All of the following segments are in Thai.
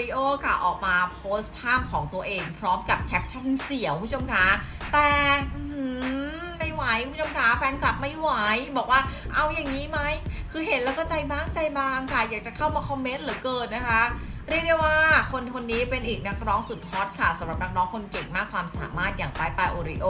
ริโอค่ะออกมาโพสต์ภาพของตัวเอง พร้อมกับแคปชั่นเสียวคุณผู้ชมคะแต่ไม่ไหวคุณผู้ชมคะแฟนคลับไม่ไหวบอกว่าเอาอย่างนี้ไหมคือเห็นแล้วก็ใจบางใจบางค่ะอยากจะเข้ามาคอมเมนต์เหลือเกินนะคะ เรียกได้ว่าคนคนนี้เป็นอีกนักร้องสุดฮอตค่ะสำหรับนักร้องคนเก่งมากความสามารถอย่างปายปายโอริโอ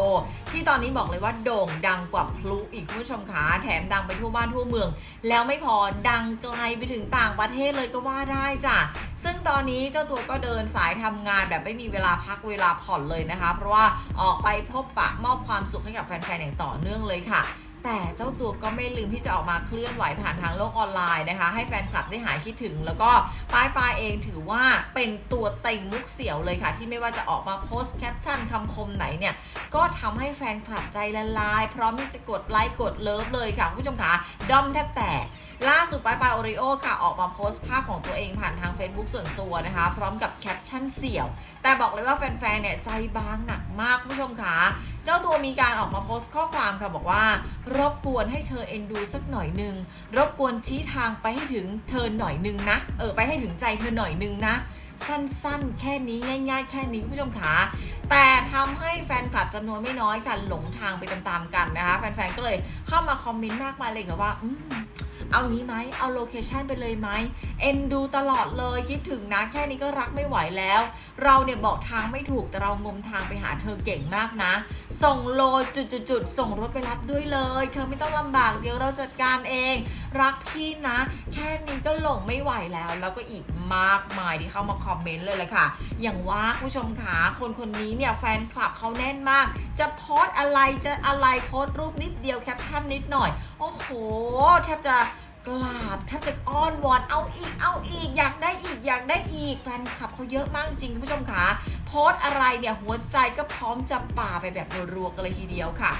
ที่ตอนนี้บอกเลยว่าโด่งดังกว่าพลุอีกผู้ชมคะแถมดังไปทั่วบ้านทั่วเมือง แล้วไม่พอดังไกลไปถึงต่างประเทศเลยก็ว่าได้จ้ะซึ่งตอนนี้เจ้าตัวก็เดินสายทำงานแบบไม่มีเวลาพักเวลาผ่อนเลยนะคะ เพราะว่าออกไปพบปะมอบความสุขให้กับแฟนๆอย่างต่อเนื่องเลยค่ะ แต่เจ้าตัวก็ไม่ลืมที่จะออกมาเคลื่อนไหวผ่านทางโลกออนไลน์นะคะ ให้แฟนคลับได้หายคิดถึง แล้วก็ป้ายปายเองถือว่าเป็นตัวเต็งมุกเสียวเลยค่ะ ที่ไม่ว่าจะออกมาโพสต์แคปชั่นคำคมไหนเนี่ย ก็ทำให้แฟนคลับใจละลาย พร้อมที่จะกดไลค์กดเลิฟเลยค่ะคุณผู้ชมคะด้อมแทบแตกล่าสุดปายปายโอริโอค่ะ ออกมาโพสต์ภาพของตัวเองผ่านทาง Facebook ส่วนตัวนะคะ พร้อมกับแคปชั่นเสี่ยว แต่บอกเลยว่าแฟนๆเนี่ยใจบางหนักมากผู้ชมค่ะ เจ้าตัวมีการออกมาโพสต์ข้อความค่ะบอกว่า รบกวนให้เธอเอ็นดูสักหน่อยหนึงรบกวนชี้ทางไปให้ถึงเธอหน่อยหนึงนะเออไปให้ถึงใจเธอหน่อยหนึงนะ สั้นๆ แค่นี้ง่าย ๆ แค่นี้คุณผู้ชมค่ะแต่ทำให้แฟนคลับจำนวนไม่น้อยค่ะหลงทางไปตามๆกันนะคะ แฟนๆก็เลยเข้ามาคอมเมนต์มากมายเลยค่ะว่าอืม เอางี้ไหมเอาโลเคชันไปเลยไหมเอ็นดูตลอดเลยคิดถึงนะแค่นี้ก็รักไม่ไหวแล้ว เราเนี่ยบอกทางไม่ถูกแต่เรางมทางไปหาเธอเก่งมากนะ ส่งโลจุดๆส่งรถไปรับด้วยเลย เธอไม่ต้องลำบากเดี๋ยวเราจัดการเอง รักพี่นะ แค่นี้ก็หลงไม่ไหวแล้ว แล้วก็อีกมากมายที่เข้ามาคอมเมนต์เลยแหละค่ะ อย่างว่าผู้ชมขาคนคนนี้เนี่ยแฟนคลับเขาแน่นมาก จะโพสอะไรจะอะไรโพสรูปนิดเดียวแคปชั่นนิดหน่อย โอ้โหแทบจะ กราบแทบจะอ้อนวอนเอาอีกเอาอีก อยากได้อีกอยากได้อีกแฟนคลับเขาเยอะมากจริงคุณผู้ชมขาโพสอะไรเนี่ยหัวใจก็พร้อมจะป่าไปแบบรัวๆกันเลยทีเดียวค่ะ